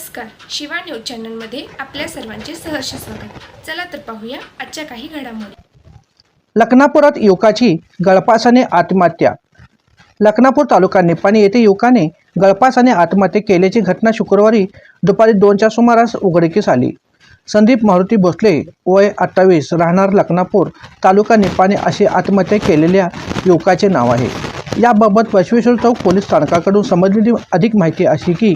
Shiva news चॅनलमध्ये आपल्या सर्वांचे सहर्ष स्वागत. चला तर पाहूया आजच्या काही घडामोडी. लखनापुरात युवकाची गळपासाने आत्महत्या. लखनापूर तालुका निपाणी येथे युवकाने गळपासाने आत्महत्या केल्याची घटना शुक्रवारी दुपारी दोनच्या सुमारास उघडकीस आली. संदीप मारुती भोसले वय अठ्ठावीस राहणार लखनापूर तालुका निपाणी अशी आत्महत्या केलेल्या युवकाचे नाव आहे. याबाबत बसवेश्वर चौक पोलीस स्थानकाकडून समजलेली अधिक माहिती अशी की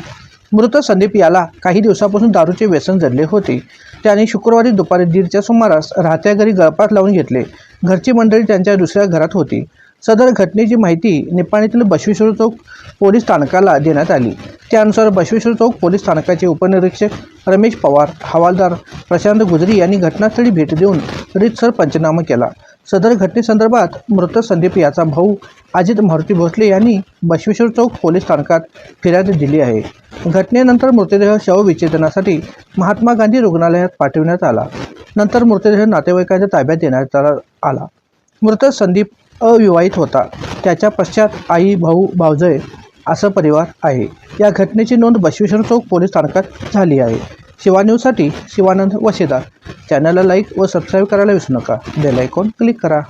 मृत संदीप याला काही दिवसापासून दारूचे व्यसन जडले होते. त्याने शुक्रवारी दुपारी दीडच्या सुमारास राहत्या घरी गळपास लावून घेतले. घरची मंडळी त्यांच्या दुसऱ्या घरात होती. सदर घटनेची माहिती निपाणीतील बसवेश्वर चौक पोलीस स्थानकाला देण्यात आली. त्यानुसार बसवेश्वर चौक पोलीस स्थानकाचे उपनिरीक्षक रमेश पवार हवालदार प्रशांत गुजरी यांनी घटनास्थळी भेट देऊन रीतसर पंचनामा केला. सदर घटनेसंदर्भात मृत संदीप याचा भाऊ अजित मारुती भोसले यांनी बसवेश्वर चौक पोलीस स्थानकात फिर्याद दिली आहे. घटनेनंतर मृतदेह शवविच्छेदनासाठी महात्मा गांधी रुग्णालयात पाठविण्यात आला. नंतर मृतदेह नातेवाईकांच्या ताब्यात देण्यात आला. मृत संदीप अविवाहित होता. त्याच्या पश्चात आई भाऊ भावजय असं परिवार आहे. या घटनेची नोंद बसवेश्वर चौक पोलीस स्थानकात झाली आहे. शिवान्यूजसाठी शिवानंद वशेदार चॅनलला लाईक व सबस्क्राईब करायला विसरू नका. बेल आयकॉन क्लिक करा.